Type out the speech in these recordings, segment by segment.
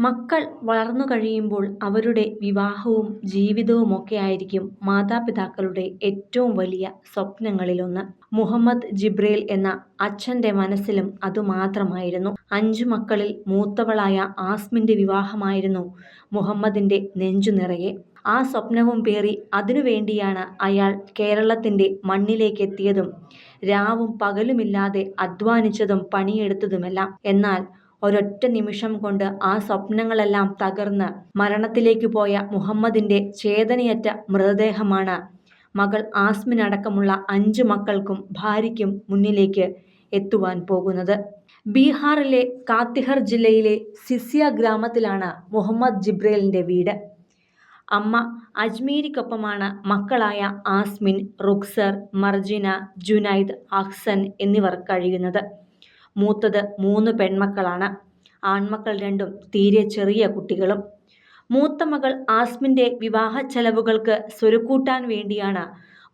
മക്കൾ വളർന്നു കഴിയുമ്പോൾ അവരുടെ വിവാഹവും ജീവിതവുമൊക്കെ ആയിരിക്കും മാതാപിതാക്കളുടെ ഏറ്റവും വലിയ സ്വപ്നങ്ങളിലൊന്ന്. മുഹമ്മദ് ജിബ്രേൽ എന്ന അച്ഛന്റെ മനസ്സിലും അതുമാത്രമായിരുന്നു. അഞ്ചു മക്കളിൽ മൂത്തവളായ ആസ്മിന്റെ വിവാഹമായിരുന്നു മുഹമ്മദിന്റെ നെഞ്ചുനിറയെ. ആ സ്വപ്നവും പേറി അതിനുവേണ്ടിയാണ് അയാൾ കേരളത്തിന്റെ മണ്ണിലേക്കെത്തിയതും രാവും പകലുമില്ലാതെ അധ്വാനിച്ചതും പണിയെടുത്തതുമെല്ലാം. എന്നാൽ ഒരൊറ്റ നിമിഷം കൊണ്ട് ആ സ്വപ്നങ്ങളെല്ലാം തകർന്ന് മരണത്തിലേക്ക് പോയ മുഹമ്മദിന്റെ ചേതനയറ്റ മൃതദേഹമാണ് മകൾ ആസ്മിനടക്കമുള്ള അഞ്ച് മക്കൾക്കും ഭാര്യയ്ക്കും മുന്നിലേക്ക് എത്തുവാൻ പോകുന്നത്. ബീഹാറിലെ കാത്തിഹർ ജില്ലയിലെ സിസിയ ഗ്രാമത്തിലാണ് മുഹമ്മദ് ജിബ്രേലിന്റെ വീട്. അമ്മ അജ്മീരിക്കൊപ്പമാണ് മക്കളായ ആസ്മിൻ, റുക്സർ, മർജിന, ജുനൈദ്, അഹ്സൻ എന്നിവർ കഴിയുന്നത്. മൂത്തത് മൂന്ന് പെൺമക്കളാണ്. ആൺമക്കൾ രണ്ടും തീരെ ചെറിയ കുട്ടികളും. മൂത്ത മകൾ ആസ്മിന്റെ വിവാഹ ചെലവുകൾക്ക് സ്വരുക്കൂട്ടാൻ വേണ്ടിയാണ്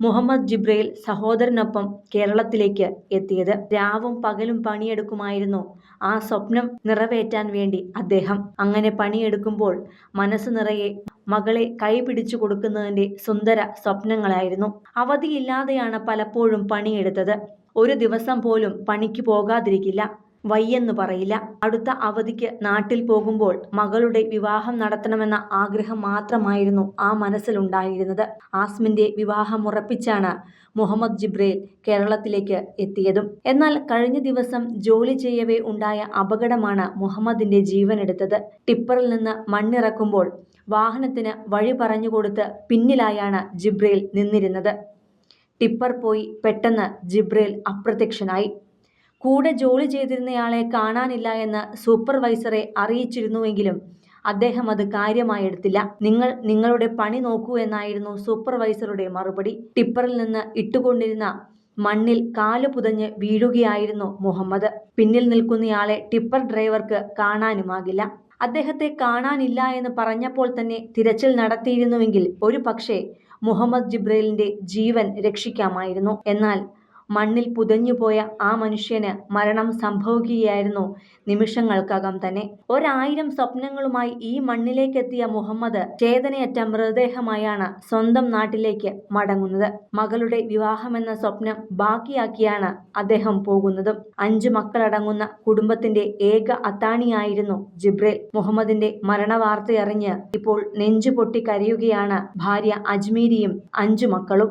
മുഹമ്മദ് ജിബ്രയിൽ സഹോദരനൊപ്പം കേരളത്തിലേക്ക് എത്തിയത്. രാവും പകലും പണിയെടുക്കുമായിരുന്നു ആ സ്വപ്നം നിറവേറ്റാൻ വേണ്ടി അദ്ദേഹം. അങ്ങനെ പണിയെടുക്കുമ്പോൾ മനസ്സ് നിറയെ മകളെ കൈപിടിച്ചു കൊടുക്കുന്നതിന്റെ സുന്ദര സ്വപ്നങ്ങളായിരുന്നു. അവധിയില്ലാതെയാണ് പലപ്പോഴും പണിയെടുത്തത്. ഒരു ദിവസം പോലും പണിക്ക് പോകാതിരിക്കില്ല. വയ്യെന്നു പറയില്ല. അടുത്ത അവധിക്ക് നാട്ടിൽ പോകുമ്പോൾ മകളുടെ വിവാഹം നടത്തണമെന്ന ആഗ്രഹം മാത്രമായിരുന്നു ആ മനസ്സിലുണ്ടായിരുന്നത്. ആസ്മിന്റെ വിവാഹം ഉറപ്പിച്ചാണ് മുഹമ്മദ് ജിബ്രേൽ കേരളത്തിലേക്ക് എത്തിയതും. എന്നാൽ കഴിഞ്ഞ ദിവസം ജോലി ചെയ്യവേ ഉണ്ടായ അപകടമാണ് മുഹമ്മദിന്റെ ജീവനെടുത്തത്. ടിപ്പറിൽ നിന്ന് മണ്ണിറക്കുമ്പോൾ വാഹനത്തിന് വഴി പറഞ്ഞുകൊടുത്ത് പിന്നിലായാണ് ജിബ്രേൽ നിന്നിരുന്നത്. ടിപ്പർ പോയി പെട്ടെന്ന് ജിബ്രേൽ അപ്രത്യക്ഷനായി. കൂടെ ജോലി ചെയ്തിരുന്നയാളെ കാണാനില്ല എന്ന് സൂപ്പർവൈസറെ അറിയിച്ചിരുന്നുവെങ്കിലും അദ്ദേഹം അത് കാര്യമായി എടുത്തില്ല നിങ്ങൾ നിങ്ങളുടെ പണി നോക്കൂ എന്നായിരുന്നു സൂപ്പർവൈസറുടെ മറുപടി. ടിപ്പറിൽ നിന്ന് ഇട്ടുകൊണ്ടിരുന്ന മണ്ണിൽ കാലു പുതഞ്ഞ് വീഴുകയായിരുന്നു മുഹമ്മദ്. പിന്നിൽ നിൽക്കുന്നയാളെ ടിപ്പർ ഡ്രൈവർക്ക് കാണാനുമാകില്ല. അദ്ദേഹത്തെ കാണാനില്ല എന്ന് പറഞ്ഞപ്പോൾ തന്നെ തിരച്ചിൽ നടത്തിയിരുന്നുവെങ്കിൽ ഒരുപക്ഷേ മുഹമ്മദ് ജിബ്രേലിന്റെ ജീവൻ രക്ഷിക്കാമായിരുന്നു. എന്നാൽ മണ്ണിൽ പുതഞ്ഞുപോയ ആ മനുഷ്യന് മരണം സംഭവിക്കുകയായിരുന്നു നിമിഷങ്ങൾക്കകം തന്നെ. ഒരായിരം സ്വപ്നങ്ങളുമായി ഈ മണ്ണിലേക്കെത്തിയ മുഹമ്മദ് ചേതനയറ്റ മൃതദേഹമായാണ് സ്വന്തം നാട്ടിലേക്ക് മടങ്ങുന്നത്. മകളുടെ വിവാഹമെന്ന സ്വപ്നം ബാക്കിയാക്കിയാണ് അദ്ദേഹം പോകുന്നതും. അഞ്ചു മക്കളടങ്ങുന്ന കുടുംബത്തിന്റെ ഏക അത്താണിയായിരുന്നു ജിബ്രേൽ. മുഹമ്മദിന്റെ മരണവാർത്തയറിഞ്ഞ് ഇപ്പോൾ നെഞ്ചുപൊട്ടി കരയുകയാണ് ഭാര്യ അജ്മീരിയും അഞ്ചു മക്കളും.